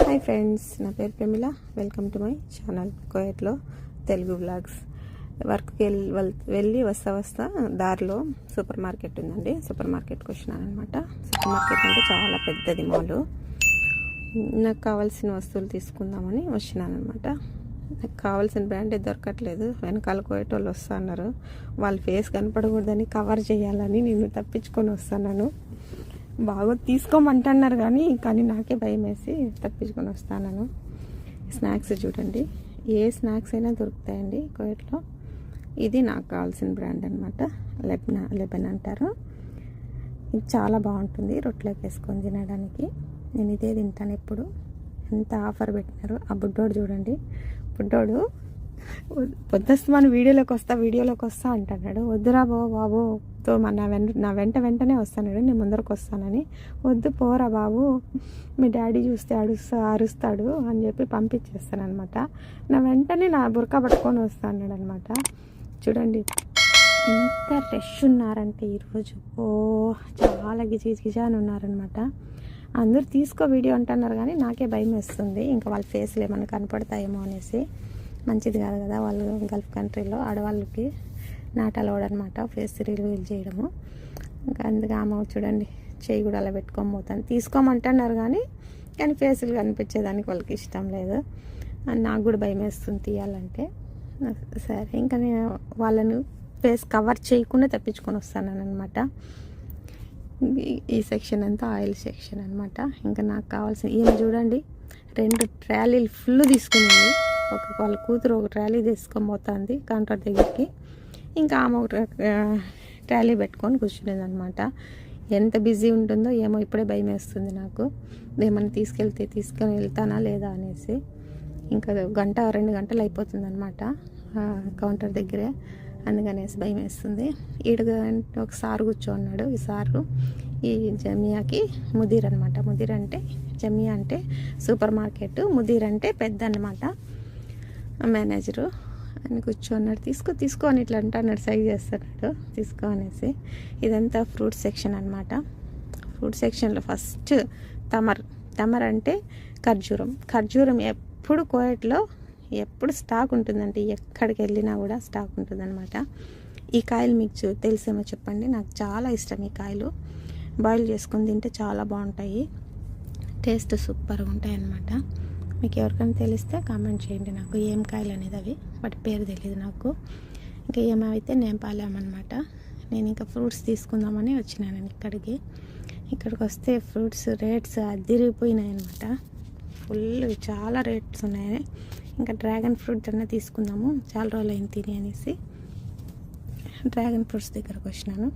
Hi friends నా పేరు Pramila welcome to my channel కోయట్లో Telugu vlogs వర్క్కి వెళ్ళి వెల్- వెళ్ళి వస్తా వస్తా దారిలో సూపర్ మార్కెట్ ఉందండి. సూపర్ మార్కెట్కి వచ్చినాను అనమాట సూపర్ మార్కెట్ అంటే చాలా పెద్దది మాల్. నాకు కావాల్సిన వస్తువులు తీసుకుందామని వచ్చినాను అనమాట నాకు కావాల్సిన బ్రాండే దొరకట్లేదు. వెనకాల కోయటోళ్ళు వస్తా అన్నారు. వాళ్ళ ఫేస్ కనపడకూడదని కవర్ చేయాలని నేను తప్పించుకొని వస్తున్నాను. బాగా తీసుకోమంటున్నారు కానీ కానీ నాకే భయం వేసి తప్పించుకొని వస్తాను స్నాక్స్ చూడండి. ఏ స్నాక్స్ అయినా దొరుకుతాయండి కోయట్లో. ఇది నాకు కావాల్సిన బ్రాండ్ అనమాట లెబన్ లెబెన్ అంటారు. ఇది చాలా బాగుంటుంది రొట్టెలోకి వేసుకొని తినడానికి. నేను ఇదే తింటాను ఎప్పుడు. ఎంత ఆఫర్ పెట్టినారు. ఆ బుడ్డోడు చూడండి. బుడ్డోడు పొద్దుస్తమాను వీడియోలోకి వస్తా వీడియోలోకి వస్తా అంటున్నాడు. వద్దురా బో బాబు తో మన నా వెంట నా వెంట వెంటనే వస్తాడు నేను ముందరకు వస్తానని. వద్దు పోరా బాబు మీ డాడీ చూస్తే అడుస్తా అరుస్తాడు అని చెప్పి పంపించేస్తాను అనమాట నా వెంటనే నా బురక పట్టుకొని వస్తా అన్నాడు అనమాట చూడండి ఎంత రష్ ఉన్నారంటే ఈరోజు ఓ చాలా గిజిజ్ గిజా అని ఉన్నారనమాట అందరూ తీసుకో వీడియో అంటున్నారు కానీ నాకే భయం వేస్తుంది. ఇంకా వాళ్ళ ఫేస్లు ఏమైనా కనపడతాయేమో అనేసి. మంచిది కాదు కదా వాళ్ళు గల్ఫ్ కంట్రీలో ఆడవాళ్ళకి నాట్ అలౌడ్ అనమాట ఫేస్ రివీల్ చేయడము. ఇంకా అందుకే ఆమె చూడండి చేయి కూడా అలా పెట్టుకొని పోతాను తీసుకోమంటున్నారు కానీ కానీ ఫేసులు కనిపించేదానికి వాళ్ళకి ఇష్టం లేదు. అని నాకు కూడా భయం వేస్తుంది తీయాలంటే. సరే ఇంకా నేను వాళ్ళను ఫేస్ కవర్ చేయకుండా తప్పించుకొని వస్తాను అనమాట ఈ సెక్షన్ అంతా ఆయిల్ సెక్షన్ అనమాట ఇంకా నాకు కావాల్సిన ఈమె చూడండి రెండు ట్రాలీలు ఫుల్ తీసుకునింది. ఒక వాళ్ళ కూతురు ఒక ట్రాలీ తీసుకొని పోతుంది కౌంటర్ దగ్గరికి. ఇంకా ఆమె ఒక ట్రాలీ పెట్టుకొని కూర్చునేది అనమాట ఎంత బిజీ ఉంటుందో ఏమో ఇప్పుడే భయం వేస్తుంది నాకు. ఏమైనా తీసుకెళ్తే తీసుకొని వెళ్తానా లేదా అనేసి. ఇంకా గంట రెండు గంటలు అయిపోతుంది అనమాట కౌంటర్ దగ్గరే. అందుకనేసి భయం వేస్తుంది. ఈడ ఒక సారు కూర్చోన్నాడు ఈ సారు ఈ జమియాకి ముదీర్ అనమాట ముదీర్ అంటే జమియా అంటే సూపర్ మార్కెట్ ముదీర్ అంటే పెద్ద అనమాట మేనేజరు. ఆయన కూర్చోన్నాడు. తీసుకో తీసుకో అని ఇట్లా అంటున్నాడు. సైజ్ చేస్తున్నాడు. తీసుకో అనేసి. ఇదంతా ఫ్రూట్ సెక్షన్ అనమాట ఫ్రూట్ సెక్షన్లో ఫస్ట్ తమర్. తమర్ అంటే ఖర్జూరం. ఖర్జూరం ఎప్పుడు కోయట్లో ఎప్పుడు స్టాక్ ఉంటుందంటే ఎక్కడికి వెళ్ళినా కూడా స్టాక్ ఉంటుందన్నమాట. ఈ కాయలు మీకు చూ- తెలిసేమో చెప్పండి. నాకు చాలా ఇష్టం ఈ కాయలు. బాయిల్ చేసుకొని తింటే చాలా బాగుంటాయి. టేస్ట్ సూపర్గా ఉంటాయి అన్నమాట మీకు ఎవరికైనా తెలిస్తే కామెంట్ చేయండి నాకు. ఏం కాయలు అనేది అవి వాటి పేరు తెలియదు నాకు. ఇంకా ఏమైతే నేను పాలామన్నమాట నేను ఇంకా ఫ్రూట్స్ తీసుకుందామని వచ్చినాను ఇక్కడికి. ఇక్కడికి వస్తే ఫ్రూట్స్ రేట్స్ అదిరిపోయినాయి అనమాట ఫుల్ చాలా రేట్స్ ఉన్నాయి. ఇంకా డ్రాగన్ ఫ్రూట్ అన్న తీసుకుందాము. చాలా రోజులు అయింది తిని అనేసి. డ్రాగన్ ఫ్రూట్స్ దగ్గరకు వచ్చినాను.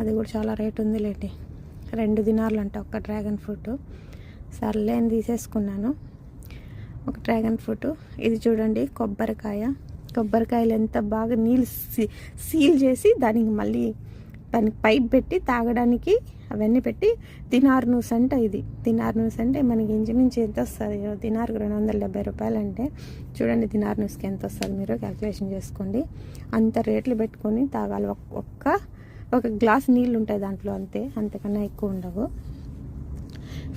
అది కూడా చాలా రేట్ ఉంది లేండి రెండు దినార్లు అంట ఒక్క డ్రాగన్ ఫ్రూట్. సర్లేని తీసేసుకున్నాను. ఒక డ్రాగన్ ఫ్రూట్. ఇది చూడండి కొబ్బరికాయ. కొబ్బరికాయలు ఎంత బాగా నీళ్ళు సీ- సీల్ చేసి దానికి మళ్ళీ దానికి పైప్ పెట్టి తాగడానికి అవన్నీ పెట్టి దినార్ నూస్ అంట ఇది. దినార్ నూస్ అంటే మనకి ఇంచుమించు ఎంత వస్తుంది? దినార్కి రెండు వందల డెబ్బై రూపాయలు అంటే చూడండి దినార్ నూస్కి ఎంత వస్తుంది మీరు క్యాల్కులేషన్ చేసుకోండి. అంత రేట్లు పెట్టుకొని తాగాలి. ఒక్క ఒక గ్లాస్ నీళ్ళు ఉంటాయి దాంట్లో అంతే. అంతకన్నా ఎక్కువ ఉండవు.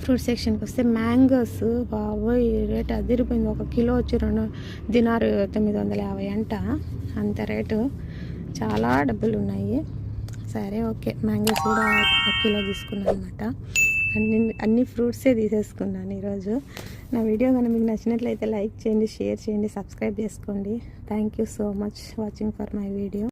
ఫ్రూట్ సెక్షన్కి వస్తే మ్యాంగోస్ బాబోయ్ రేట్ అదిరిపోయింది. ఒక కిలో వచ్చి రెండు దినారు తొమ్మిది వందల యాభై అంట. అంత రేటు. చాలా డబ్బులు ఉన్నాయి. సరే ఓకే. మ్యాంగోస్ కూడా ఒక కిలో తీసుకున్నాను అనమాట అన్ని అన్ని ఫ్రూట్సే తీసేసుకున్నాను ఈరోజు. నా వీడియో కనుక మీకు నచ్చినట్లయితే లైక్ చేయండి షేర్ చేయండి సబ్స్క్రైబ్ చేసుకోండి. Thank you so much watching for my video.